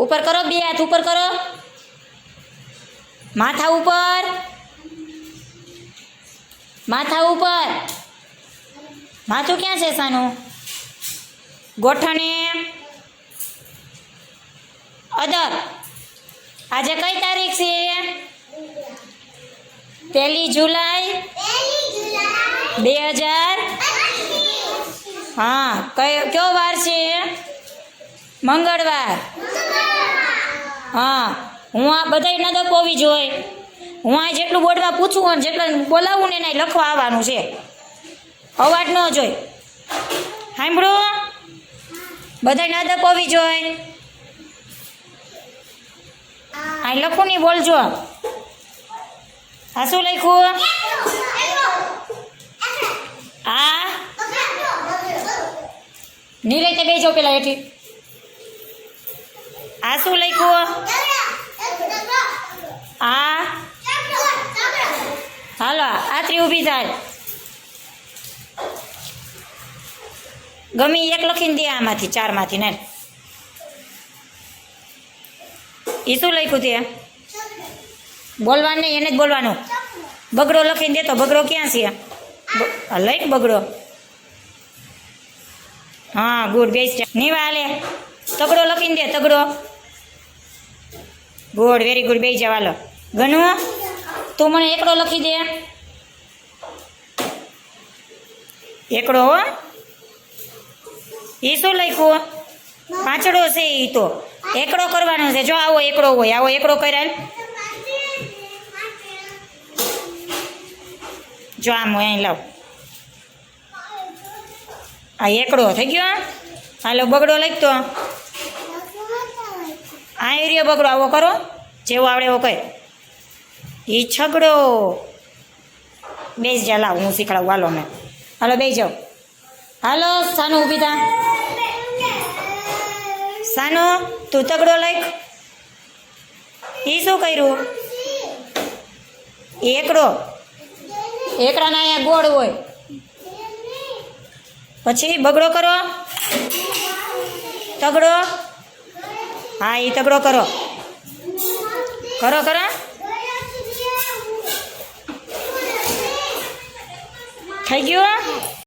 ઉપર કરો, બે હાથ ઉપર કરો. માથા ઉપર. માથા ઉપર. માથું ક્યાં છે, સાનું? ગોઠણે અદબ. આજે કઈ તારીખ છે? પહેલી જુલાઈ બે હજાર હા, કયો કયો વાર છે? મંગળવાર. હા, હું આ બધાય નદક હોવી જોઈએ. હું આ જેટલું બોર્ડમાં પૂછું અને જેટલું બોલાવું ને એને લખવા આવવાનું છે. અવાજ ન જોઈ સાંભળો બધાય નદક હોવી જોઈએ. આ લખું નહીં બોલજો. આ શું લખ્યું? આ? તે બેજો પેલા એથી આ શું લખ્યું? આ? હાલો આત્રી ઊભી થાય. ગમી એક લખીને દે આમાંથી, ચારમાંથી ને એ શું લખ્યું તે? બોલવાનું નહીં, એને જ બોલવાનું. બગડો લખીને દે તો બગડો ક્યાં છે? લઈ બગડો. હા, ગુડ, બેસ્ટ. નહીં વાલે તગડો લખીને દે, તગડો. ગુડ વેરી ગુડ બે જવા લો ગનુ, તું મને એકડો લખી દે. એકડો એ શું લખ્યું? પાંચડો છે એ તો. એકડો કરવાનો છે. જો આવો એકડો હોય, આવો એકડો કર્યા જો આમ હોય, અહીં લાવ. આ એકડો થઈ ગયો હાલો, બગડો લખતો આ બગડો આવો કરો. જેવો આવડે એવો કર એ છગડો. બેસ જા, લાવ, હું શીખડાવું હાલો મેં. હાલો બે જાઓ. હાલો, સાનો ઊભી થા. સાનો, તું તગડો લાઈક એ શું કર્યું? એકડો. એકડાના અહીંયા ગોળ હોય. પછી બગડો કરો. તગડો. હા એ તગડો કરો. કરો કરો. થઈ ગયું?